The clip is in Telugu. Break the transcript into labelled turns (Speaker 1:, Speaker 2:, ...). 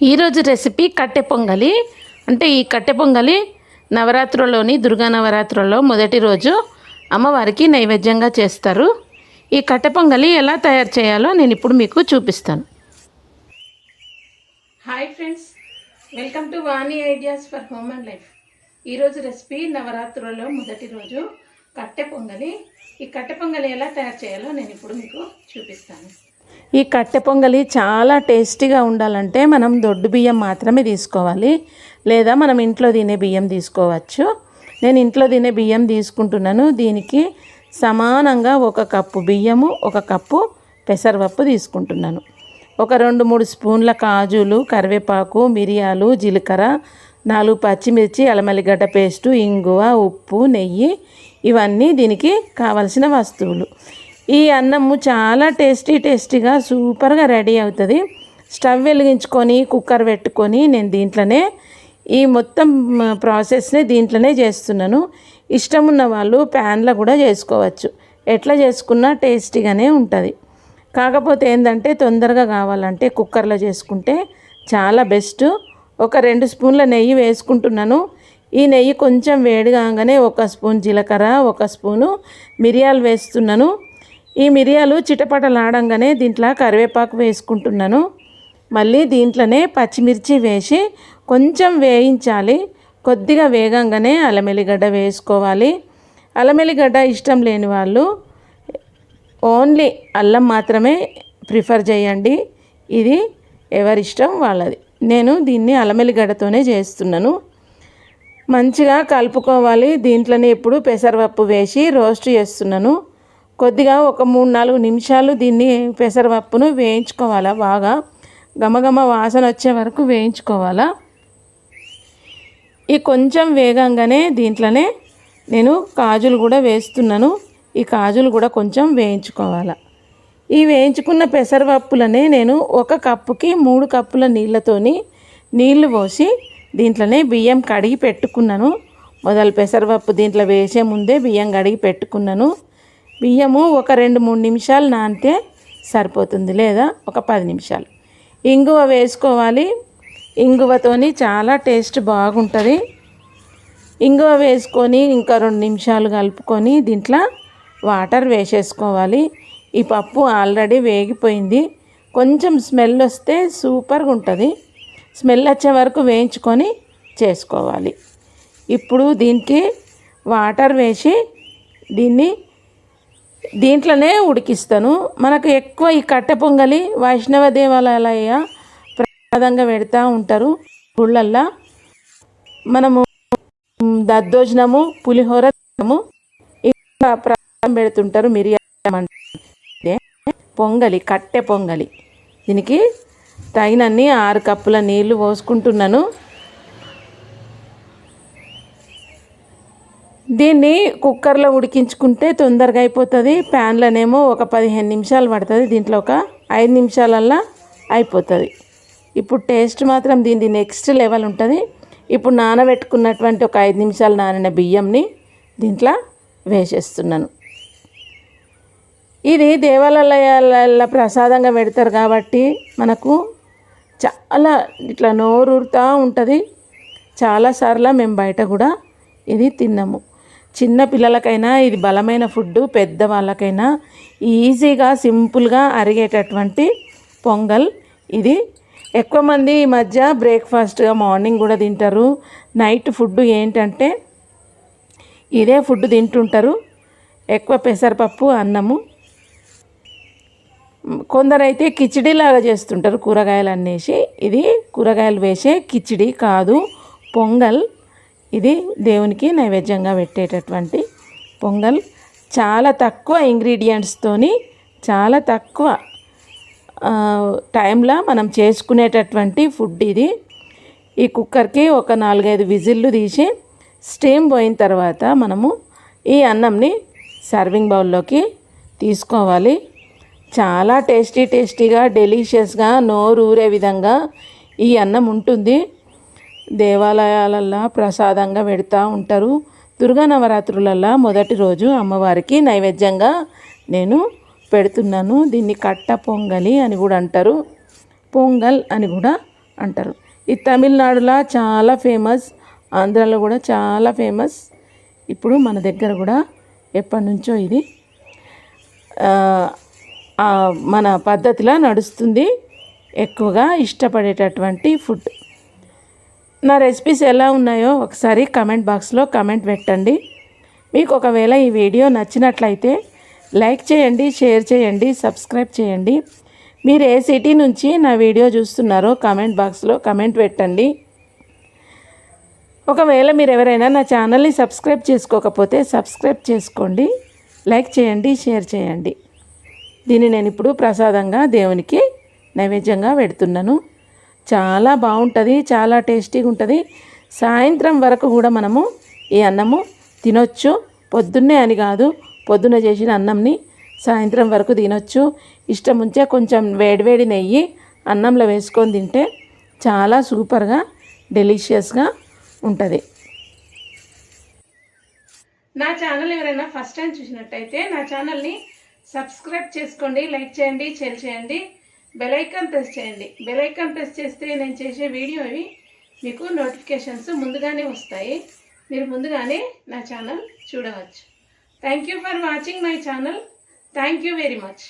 Speaker 1: ఈరోజు రెసిపీ కట్టె పొంగలి. అంటే ఈ కట్టె పొంగలి నవరాత్రుల్లోని దుర్గా నవరాత్రుల్లో మొదటి రోజు అమ్మవారికి నైవేద్యంగా చేస్తారు. ఈ కట్టె పొంగలి ఎలా తయారు చేయాలో నేను ఇప్పుడు మీకు చూపిస్తాను. Hi friends welcome to Vani ideas for home and life ఈరోజు రెసిపీ నవరాత్రులలో మొదటి రోజు కట్టె పొంగలి. ఈ కట్టె పొంగలి ఎలా తయారు చేయాలో నేను ఇప్పుడు మీకు చూపిస్తాను. ఈ కట్టె పొంగలి చాలా టేస్టీగా ఉండాలంటే మనం దొడ్డు బియ్యం మాత్రమే తీసుకోవాలి. లేదా మనం ఇంట్లో తినే బియ్యం తీసుకోవచ్చు. నేను ఇంట్లో తినే బియ్యం తీసుకుంటున్నాను. దీనికి సమానంగా ఒక కప్పు బియ్యము ఒక కప్పు పెసరపప్పు తీసుకుంటున్నాను. ఒక రెండు మూడు స్పూన్ల కాజులు కరివేపాకు మిరియాలు జీలకర్ర నాలుగు పచ్చిమిర్చి అలమల్లిగడ్డ పేస్టు ఇంగువ ఉప్పు నెయ్యి ఇవన్నీ దీనికి కావలసిన వస్తువులు. ఈ అన్నము చాలా టేస్టీ టేస్టీగా సూపర్గా రెడీ అవుతుంది. స్టవ్ వెలిగించుకొని కుక్కర్ పెట్టుకొని నేను దీంట్లోనే ఈ మొత్తం ప్రాసెస్ని దీంట్లోనే చేస్తున్నాను. ఇష్టం ఉన్న వాళ్ళు ప్యాన్లో కూడా చేసుకోవచ్చు. ఎట్లా చేసుకున్నా టేస్టీగానే ఉంటుంది. కాకపోతే ఏంటంటే తొందరగా కావాలంటే కుక్కర్లో చేసుకుంటే చాలా బెస్ట్. ఒక రెండు స్పూన్ల నెయ్యి వేసుకుంటున్నాను. ఈ నెయ్యి కొంచెం వేడి కాగానే ఒక స్పూన్ జీలకర్ర ఒక స్పూను మిరియాలు వేస్తున్నాను. ఈ మిరియాలు చిటపటలాడంగానే దీంట్లో కరివేపాకు వేసుకుంటున్నాను. మళ్ళీ దీంట్లోనే పచ్చిమిర్చి వేసి కొంచెం వేయించాలి. కొద్దిగా వేగంగానే అల్లమెల్లిగడ్డ వేసుకోవాలి. అల్లమెల్లిగడ్డ ఇష్టం లేని వాళ్ళు ఓన్లీ అల్లం మాత్రమే ప్రిఫర్ చేయండి. ఇది ఎవరిష్టం వాళ్ళది. నేను దీన్ని అల్లమెల్లిగడ్డతోనే చేస్తున్నాను. మంచిగా కలుపుకోవాలి. దీంట్లోనే ఇప్పుడు పెసరపప్పు వేసి రోస్ట్ చేస్తున్నాను. కొద్దిగా ఒక మూడు నాలుగు నిమిషాలు దీన్ని పెసరపప్పును వేయించుకోవాలా. బాగా గమగమ వాసన వచ్చే వరకు వేయించుకోవాలా. ఈ కొంచెం వేగంగానే దీంట్లోనే నేను కాజులు కూడా వేస్తున్నాను. ఈ కాజులు కూడా కొంచెం వేయించుకోవాలా. ఈ వేయించుకున్న పెసరపప్పులనే నేను ఒక కప్పుకి మూడు కప్పుల నీళ్ళతోని నీళ్ళు పోసి దీంట్లోనే బియ్యం కడిగి పెట్టుకున్నాను. మొదలు పెసరపప్పు దీంట్లో వేసే ముందే బియ్యం కడిగి పెట్టుకున్నాను. బియ్యము ఒక రెండు మూడు నిమిషాలు నానితే సరిపోతుంది లేదా ఒక పది నిమిషాలు. ఇంగువ వేసుకోవాలి. ఇంగువతోని చాలా టేస్ట్ బాగుంటుంది. ఇంగువ వేసుకొని ఇంకా రెండు నిమిషాలు కలుపుకొని దీంట్లో వాటర్ వేసేసుకోవాలి. ఈ పప్పు ఆల్రెడీ వేగిపోయింది. కొంచెం స్మెల్ వస్తే సూపర్గా ఉంటుంది. స్మెల్ వచ్చే వరకు వేయించుకొని చేసుకోవాలి. ఇప్పుడు దీనికి వాటర్ వేసి దీన్ని దీంట్లోనే ఉడికిస్తాను. మనకు ఎక్కువ ఈ కట్టె పొంగలి వైష్ణవ దేవాలయ ప్రసాదంగా పెడతా ఉంటారు. గుళ్ళల్లో మనము దద్దోజనము పులిహోర ఇంకా ప్రసాదం పెడుతుంటారు మిరియాలు పొంగలి కట్టె పొంగలి. దీనికి తగినన్ని ఆరు కప్పుల నీళ్ళు పోసుకుంటున్నాను. దీన్ని కుక్కర్లో ఉడికించుకుంటే తొందరగా అయిపోతుంది. ప్యాన్లోనేమో ఒక పదిహేను నిమిషాలు పడుతుంది. దీంట్లో ఒక ఐదు నిమిషాలల్లా అయిపోతుంది. ఇప్పుడు టేస్ట్ మాత్రం దీన్ని నెక్స్ట్ లెవెల్ ఉంటుంది. ఇప్పుడు నానబెట్టుకున్నటువంటి ఒక ఐదు నిమిషాలు నానిన బియ్యంని దీంట్లో వేసేస్తున్నాను. ఇది దేవాలయాల ప్రసాదంగా పెడతారు కాబట్టి మనకు చాలా ఇట్లా నోరూరుతూ ఉంటుంది. చాలాసార్లు మేము బయట కూడా ఇది తిన్నాము. చిన్న పిల్లలకైనా ఇది బలమైన ఫుడ్ పెద్దవాళ్ళకైనా ఈజీగా సింపుల్గా అరిగేటటువంటి పొంగల్ ఇది. ఎక్కువ మంది ఈ మధ్య బ్రేక్ఫాస్ట్గా మార్నింగ్ కూడా తింటారు. నైట్ ఫుడ్ ఏంటంటే ఇదే ఫుడ్ తింటుంటారు. ఎక్కువ పెసరపప్పు అన్నము. కొందరైతే కిచిడి లాగా చేస్తుంటారు కూరగాయలు అన్నేసి ఇది కూరగాయలు వేసే కిచిడి కాదు పొంగల్. ఇది దేవునికి నైవేద్యంగా పెట్టేటటువంటి పొంగల్. చాలా తక్కువ ఇంగ్రీడియంట్స్తోని చాలా తక్కువ టైంలో మనం చేసుకునేటటువంటి ఫుడ్ ఇది. ఈ కుక్కర్కి ఒక నాలుగైదు విజిల్లు తీసి స్టీమ్ పోయిన తర్వాత మనము ఈ అన్నంని సర్వింగ్ బౌల్లోకి తీసుకోవాలి. చాలా టేస్టీ టేస్టీగా డెలీషియస్గా నోరూరే విధంగా ఈ అన్నం ఉంటుంది. దేవాలయాలల్లో ప్రసాదంగా పెడతా ఉంటారు. దుర్గా నవరాత్రులల్లో మొదటి రోజు అమ్మవారికి నైవేద్యంగా నేను పెడుతున్నాను. దీన్ని కట్ట పొంగలి అని కూడా అంటారు. పొంగల్ అని కూడా
Speaker 2: అంటారు. ఇది తమిళనాడులో చాలా ఫేమస్ ఆంధ్రాలో కూడా చాలా ఫేమస్. ఇప్పుడు మన దగ్గర కూడా ఎప్పటి నుంచో ఇది మన పద్ధతిలో నడుస్తుంది. ఎక్కువగా ఇష్టపడేటటువంటి ఫుడ్. నా రెసిపీస్ ఎలా ఉన్నాయో ఒకసారి కమెంట్ బాక్స్లో కమెంట్ పెట్టండి. మీకు ఒకవేళ ఈ వీడియో నచ్చినట్లయితే లైక్ చేయండి షేర్ చేయండి సబ్స్క్రైబ్ చేయండి. మీరు ఏ సిటీ నుంచి నా వీడియో చూస్తున్నారో కమెంట్ బాక్స్లో కమెంట్ పెట్టండి. ఒకవేళ మీరు ఎవరైనా నా ఛానల్ని సబ్స్క్రైబ్ చేసుకోకపోతే సబ్స్క్రైబ్ చేసుకోండి లైక్ చేయండి షేర్ చేయండి. దీన్ని నేను ఇప్పుడు ప్రసాదంగా దేవునికి నైవేద్యంగా పెడుతున్నాను. చాలా బాగుంటుంది చాలా టేస్టీగా ఉంటుంది సాయంత్రం వరకు కూడా మనము ఈ అన్నము తినొచ్చు. పొద్దున్నే అని కాదు పొద్దున్న చేసిన అన్నంని సాయంత్రం వరకు తినొచ్చు. ఇష్టం ఉంచే కొంచెం వేడివేడి నెయ్యి అన్నంలో వేసుకొని తింటే చాలా సూపర్గా డెలిషియస్గా ఉంటుంది.
Speaker 1: నా ఛానల్ ఎవరైనా ఫస్ట్ టైం చూసినట్టయితే నా ఛానల్ని సబ్స్క్రైబ్ చేసుకోండి లైక్ చేయండి షేర్ చేయండి. బెలైకాన్ ప్రెస్ చేయండి. బెలైకాన్ ప్రెస్ చేస్తే నేను చేసే వీడియోవి మీకు నోటిఫికేషన్స్ ముందుగానే వస్తాయి. మీరు ముందుగానే నా ఛానల్ చూడవచ్చు. Thank you for watching my channel thank you very much